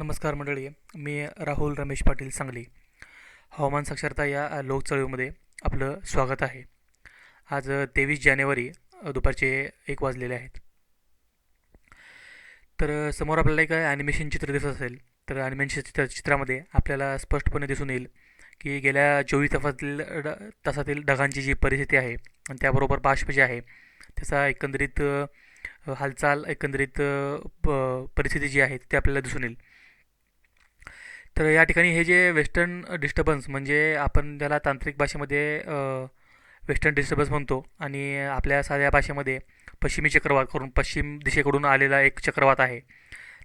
नमस्कार मंडळी मी राहुल रमेश पाटील सांगली. हवामान साक्षरता या लोकचळीमध्ये लोकचळवळीमध्ये आपलं स्वागत आहे. आज तेवीस जानेवारी दुपारचे एक वाजलेले आहेत. तर समोर आपल्याला एक ॲनिमेशन चित्र दिसत असेल तर ॲनिमेशन चित्र चित्रामध्ये आपल्याला स्पष्टपणे दिसून येईल की गेल्या चोवीस तासातील ड तासातील ढगांची जी परिस्थिती आहे आणि त्याबरोबर बाष्प जे आहे त्याचा एकंदरीत हालचाल एकंदरीत प परिस्थिती जी आहे ती आपल्याला दिसून येईल. तर या ठिकाणी हे जे वेस्टर्न डिस्टर्बन्स म्हणजे आपण ज्याला तांत्रिक भाषेमध्ये वेस्टर्न डिस्टर्बन्स म्हणतो आणि आपल्या साध्या भाषेमध्ये पश्चिमी चक्रवात करून पश्चिम दिशेकडून आलेला एक चक्रवात आहे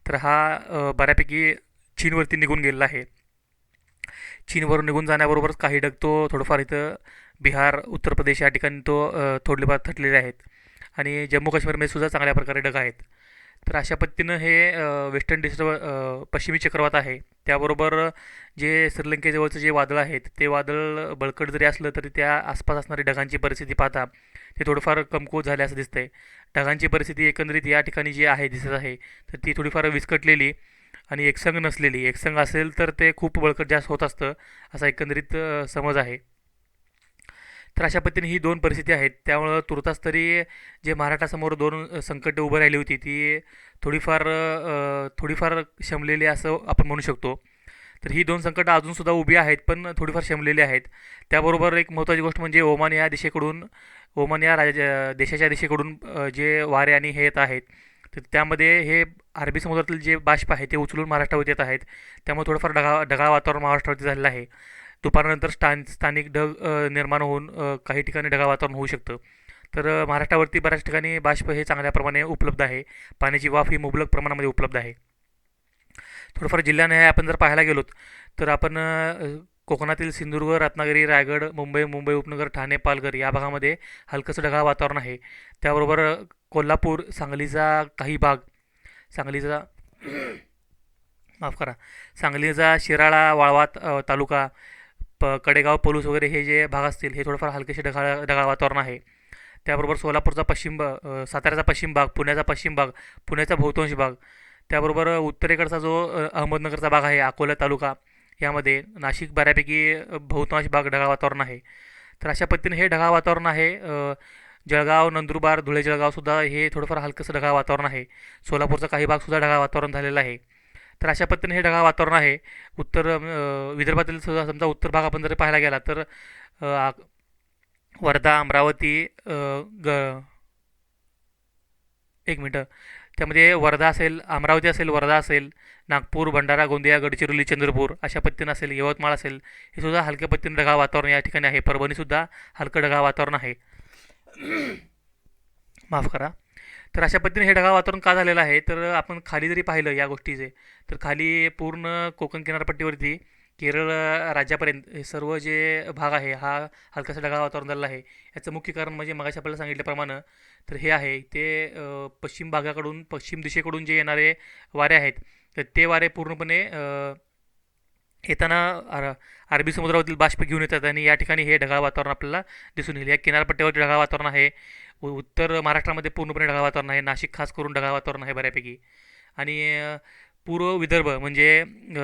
तर हा बऱ्यापैकी चीनवरती निघून गेलेला आहे. चीनवरून निघून जाण्याबरोबरच काही ढग तो थोडंफार इथं बिहार उत्तर प्रदेश या ठिकाणी तो थोडेफार थटलेले आहेत. आणि जम्मू काश्मीरमध्ये सुद्धा चांगल्या प्रकारे ढग आहेत. तर अशा पद्धतीनं हे वेस्टर्न डिस्टर्ब पश्चिमी चक्रवात आहे. त्याबरोबर जे श्रीलंकेजवळचं जे वादळ आहेत ते वादळ बळकट जरी असलं तरी त्या आसपास असणारी ढगांची परिस्थिती पाहता ते थोडंफार कमकुवत झाले असं दिसतंय. ढगांची परिस्थिती एकंदरीत या ठिकाणी जी आहे दिसत आहे तर ती थोडीफार विस्कटलेली आणि एकसंग नसलेली. एकसंग असेल तर ते खूप बळकट जास्त होत असतं असा एकंदरीत समज आहे. तर अशा पद्धतीने ही दोन परिस्थिती आहेत. त्यामुळं तुर्तास तरी जे महाराष्ट्रासमोर दोन संकटं उभं राहिली होती ती थोडीफार थोडीफार शमलेली असं आपण म्हणू शकतो. तर ही दोन संकटं अजूनसुद्धा उभी आहेत पण थोडीफार शमलेली आहेत. त्याबरोबर एक महत्त्वाची गोष्ट म्हणजे ओमान या दिशेकडून ओमान या राज देशाच्या दिशेकडून जे वारे आणि हे येत आहेत तर त्यामध्ये हे अरबी समुद्रातील जे बाष्प आहे ते उचलून महाराष्ट्रावर येत आहेत. त्यामुळे थोडंफार ढगा ढगाळ वातावरण महाराष्ट्रावरती झालेलं आहे. दुपारनंतर स्थान स्थानिक ढग निर्माण होऊन काही ठिकाणी ढगाळ वातावरण होऊ शकतं. तर महाराष्ट्रावरती बऱ्याच ठिकाणी बाष्प हे चांगल्या प्रमाणे उपलब्ध आहे. पाण्याची वाफ ही मुबलक प्रमाणामध्ये उपलब्ध आहे. थोडंफार जिल्ह्याने आपण जर पाहायला गेलोत तर आपण कोकणातील सिंधुदुर्ग रत्नागिरी रायगड मुंबई मुंबई उपनगर ठाणे पालघर या भागामध्ये हलकंसं ढगाळ वातावरण आहे. त्याबरोबर कोल्हापूर सांगलीचा काही भाग सांगलीचा माफ करा सांगलीचा शिराळा वाळवा तालुका प कडेगाव पलूस वगैरे हे जे भाग असतील हे थोडंफार हलकेसे ढगाळ ढगाळ वातावरण आहे. त्याबरोबर सोलापूरचा पश्चिम भाग साताऱ्याचा पश्चिम भाग पुण्याचा पश्चिम भाग पुण्याचा बहुतांश भाग. त्याबरोबर उत्तरेकडचा जो अहमदनगरचा भाग आहे अकोला तालुका यामध्ये नाशिक बऱ्यापैकी बहुतांश भाग ढगाळ वातावरण आहे. तर अशा पद्धतीने हे ढगाळ वातावरण आहे जळगाव नंदुरबार धुळे जळगावसुद्धा हे थोडंफार हलकंसं ढगाळ वातावरण आहे. सोलापूरचा काही भागसुद्धा ढगाळ वातावरण झालेलं आहे. तर अशा पद्धतीने हे ढगाळ वातावरण आहे. उत्तर विदर्भातील सुद्धा समजा उत्तर भाग आपण जर पाहायला गेला तर वर्धा अमरावती ग एक मिनटं. त्यामध्ये वर्धा असेल अमरावती असेल वर्धा असेल नागपूर भंडारा गोंदिया गडचिरोली चंद्रपूर अशा पद्धतीनं असेल यवतमाळ असेल हे सुद्धा हलक्या पद्धतीनं ढगाळ वातावरण या ठिकाणी आहे. परभणीसुद्धा हलकं ढगाळ वातावरण आहे. माफ करा. तर अशा पद्धतीने हे ढगाळ वातावरण का झालेलं आहे? तर आपण खाली जरी पाहिलं या गोष्टीचे तर खाली पूर्ण कोकण किनारपट्टीवरती केरळ राज्यापर्यंत हे सर्व जे भाग आहे हा हलकासा ढगाळ वातावरण झालेला आहे. याचं मुख्य कारण म्हणजे मगाशी आपल्याला सांगितल्याप्रमाणे तर हे आहे ते पश्चिम भागाकडून पश्चिम दिशेकडून जे येणारे वारे आहेत तर ते वारे पूर्णपणे येताना अरबी समुद्रावरील बाष्प घेऊन येतात आणि या ठिकाणी हे ढगाळ वातावरण आपल्याला दिसून येईल. या किनारपट्ट्यावरती ढगाळ वातावरण आहे. उत्तर महाराष्ट्रामध्ये पूर्णपणे ढगाळ वातावरण आहे. नाशिक खास करून ढगाळ वातावरण आहे बऱ्यापैकी. आणि पूर्व विदर्भ म्हणजे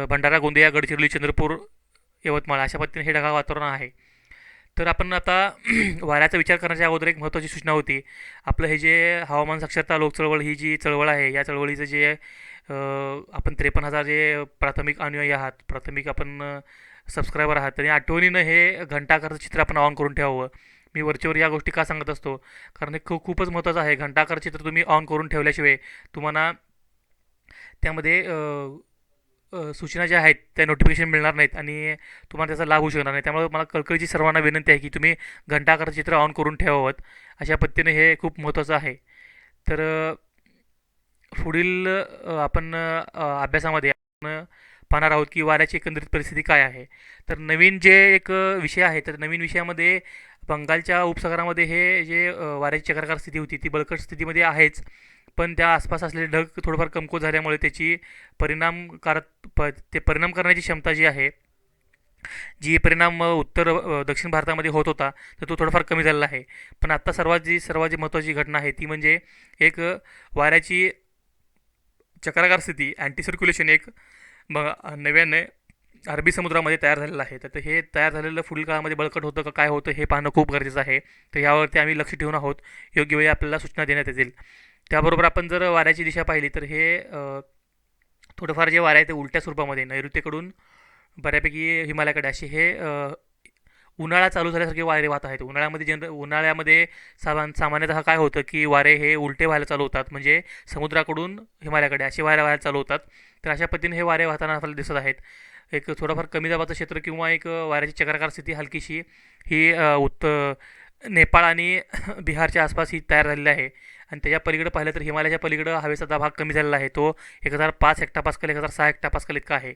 भंडारा गोंदिया गडचिरोली चंद्रपूर यवतमाळ अशा पद्धतीने हे ढगाळ वातावरण आहे. तर आपण आता वाऱ्याचा विचार करण्याच्या अगोदर एक महत्त्वाची सूचना होती. आपलं हे जे हवामान साक्षरता लोकचळवळ ही जी चळवळ आहे या चळवळीचं जे आपण त्रेपन्न हजार जे प्राथमिक अनुयायी आहात प्राथमिक आपण सबस्क्रायबर आहात आणि आठवणीनं हे घंटाकरचं चित्र आपण ऑन करून ठेवावं. मी वरचेवर या गोष्टी का सांगत असतो? कारण हे खूप खूपच महत्त्वाचं आहे. घंटाकर चित्र तुम्ही ऑन करून ठेवल्याशिवाय तुम्हाला त्यामध्ये सूचना ज्या आहेत त्या नोटिफिकेशन मिळणार नाहीत आणि तुम्हाला त्याचा लाभ होऊ शकणार नाही. त्यामुळे मला कळकळीची सर्वांना विनंती आहे की तुम्ही घंटाकर चित्र ऑन करून ठेवावं. अशा पद्धतीने हे खूप महत्त्वाचं आहे. तर पुढील आपण अभ्यासामध्ये आपण पाहणार आहोत की वाऱ्याची एकंदरीत परिस्थिती काय आहे. तर नवीन जे एक विषय आहे तर नवीन विषयामध्ये बंगालच्या उपसागरामध्ये हे जे वाऱ्याची चक्राकार स्थिती होती ती बळकट स्थितीमध्ये आहेच. पण त्या आसपास असलेले ढग थोडंफार कमकुवत झाल्यामुळे त्याची परिणामकारक प ते परिणाम करण्याची क्षमता जी आहे जी परिणाम उत्तर दक्षिण भारतामध्ये होत होता तर तो थोडाफार कमी झालेला आहे. पण आत्ता सर्वात जी सर्वात जी महत्त्वाची घटना आहे ती म्हणजे एक वाऱ्याची चक्राकार स्थिती अँटी सर्क्युलेशन एक मग नव्याने अरबी समुद्रामध्ये तयार झालेलं आहे. तर हे तयार झालेलं पुढील काळामध्ये बळकट होतं का काय होतं हे पाहणं खूप गरजेचं आहे. तर यावरती आम्ही लक्ष ठेवून आहोत. योग्य वेळी आपल्याला सूचना देण्यात येतील. त्याबरोबर आपण जर वाऱ्याची दिशा पाहिली तर हे थोडंफार जे वारे आहे ते उलट्या स्वरूपामध्ये नैऋत्येकडून बऱ्यापैकी हिमालयाकडे असे हे उन्हाळा चालू झाल्यासारखे वारे वाहत आहेत. उन्हाळ्यामध्ये जनर उन्हाळ्यामध्ये सामान सामान्यतः काय होतं की वारे हे उलटे व्हायला चालू होतात. म्हणजे समुद्राकडून हिमालयाकडे असे वारे व्हायला चालू होतात. तर अशा पद्धतीने हे वारे वाहताना आपल्याला दिसत आहेत. एक थोडंफार कमी दाबाचं क्षेत्र किंवा एक वाऱ्याची चक्राकार स्थिती हलकीशी ही उत्त नेपाळ आणि बिहारच्या आसपास ही तयार झालेली आहे. आणि त्याच्या पलीकडे पाहिलं तर हिमालयाच्या पलीकडं हवेचा दाब हा कमी झालेला आहे. तो एक हजार पाच हेक्टापास्कल एक हजार सहा हेक्टापास्कल इतका आहे.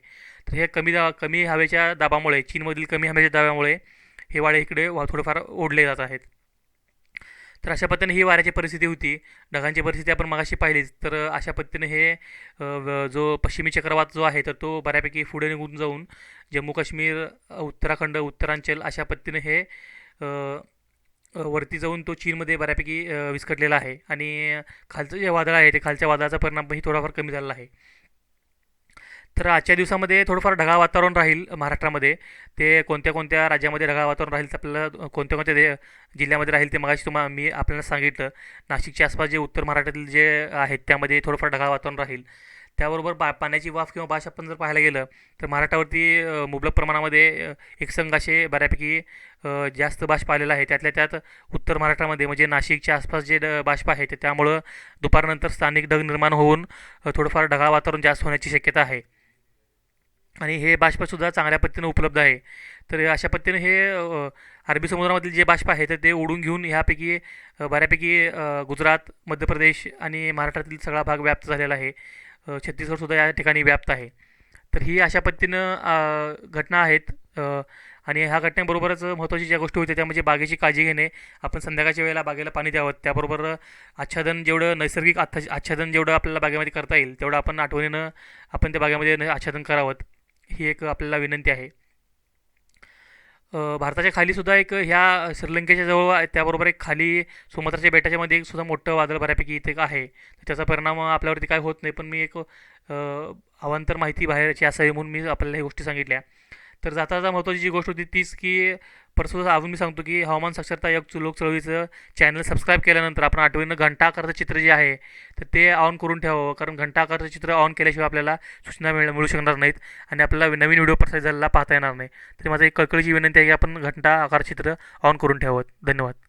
तर हे कमी दा कमी हवेच्या दाबामुळे चीनमधील कमी हवेच्या दाबामुळे हिवाळे इकडे वा थोडेफार ओढले जात आहेत. तर अशा पद्धतीने ही वाऱ्याची परिस्थिती होती. ढगांची परिस्थिती आपण मगाशी पाहिलीच. तर अशा पद्धतीने हे जो पश्चिमी चक्रवात जो आहे तर तो बऱ्यापैकी पुढे निघून जाऊन जम्मू काश्मीर उत्तराखंड उत्तरांचल अशा पद्धतीने हे वरती जाऊन तो चीनमध्ये बऱ्यापैकी विस्कटलेला आहे. आणि खालचं जे वादळ आहे ते खालच्या वादळाचा परिणामही थोडाफार कमी झालेला आहे. तर आजच्या दिवसामध्ये थोडंफार ढगाळ वातावरण राहील महाराष्ट्रामध्ये. ते कोणत्या कोणत्या राज्यामध्ये ढगाळ वातावरण राहील तर आपल्याला कोणत्या कोणत्या दे जिल्ह्यामध्ये राहील ते मगाशी तुम्हाला मी आपल्याला सांगितलं. नाशिकच्या आसपास जे उत्तर महाराष्ट्रातील जे आहेत त्यामध्ये थोडंफार ढगाळ वातावरण राहील. त्याबरोबर बा पाण्याची वाफ किंवा बाश आपण जर पाहायला गेलं तर महाराष्ट्रावरती मुबलक प्रमाणामध्ये एकसंघ असे बऱ्यापैकी जास्त बाष्प आलेला आहे. त्यातल्या त्यात उत्तर महाराष्ट्रामध्ये म्हणजे नाशिकच्या आसपास जे बाष्प आहे ते त्यामुळं दुपारनंतर स्थानिक ढग निर्माण होऊन थोडंफार ढगाळ वातावरण जास्त होण्याची शक्यता आहे. आणि हे बाष्पसुद्धा चांगल्या पद्धतीनं उपलब्ध आहे. तर अशा पद्धतीने हे अरबी समुद्रामधील जे बाष्प आहे तर ते ओढून घेऊन ह्यापैकी बऱ्यापैकी गुजरात मध्य प्रदेश आणि महाराष्ट्रातील सगळा भाग व्याप्त झालेला आहे. छत्तीसगडसुद्धा या ठिकाणी व्याप्त आहे. तर ही अशा पद्धतीनं घटना आहेत. आणि ह्या घटनेबरोबरच महत्त्वाची ज्या गोष्टी होत्या त्या म्हणजे बागेची काळजी घेणे. आपण संध्याकाळच्या वेळेला बागेला पाणी द्यावं. त्याबरोबर आच्छादन जेवढं नैसर्गिक आच्छा आच्छादन जेवढं आपल्याला बागेमध्ये करता येईल तेवढं आपण आठवणीनं आपण त्या बागेमध्ये न- आच्छादन करावं. ही एक आपल्याला विनंती आहे. भारताच्या खाली सुद्धा एक ह्या श्रीलंकेच्या जवळ त्याबरोबर एक खाली सुमात्राच्या बेटाच्यामध्ये एक सुद्धा मोठं वादळ बऱ्यापैकी इथे एक आहे. त्याचा परिणाम आपल्यावरती काय होत नाही पण मी एक अवांतर माहिती बाहेरची असावी म्हणून मी आपल्याला ह्या गोष्टी सांगितल्या. तर जाता जाता महत्त्वाची जी गोष्ट होती तीच की परसुद्धा अजून मी सांगतो की हवामान साक्षरता योग लोक चळवळीचं चॅनल सबस्क्राईब केल्यानंतर आपण आठवणीनं घंटा आकाराचं चित्र जे आहे तर ते ऑन करून ठेवावं. कारण घंटा आकाराचं चित्र ऑन केल्याशिवाय आपल्याला सूचना मिळ मिळू शकणार नाहीत आणि आपल्याला नवीन व्हिडिओ प्रसारित झालेला पाहता येणार नाही. तरी माझं एक कळकळीची विनंती आहे की आपण घंटा आकार चित्र ऑन करून ठेवावं. धन्यवाद.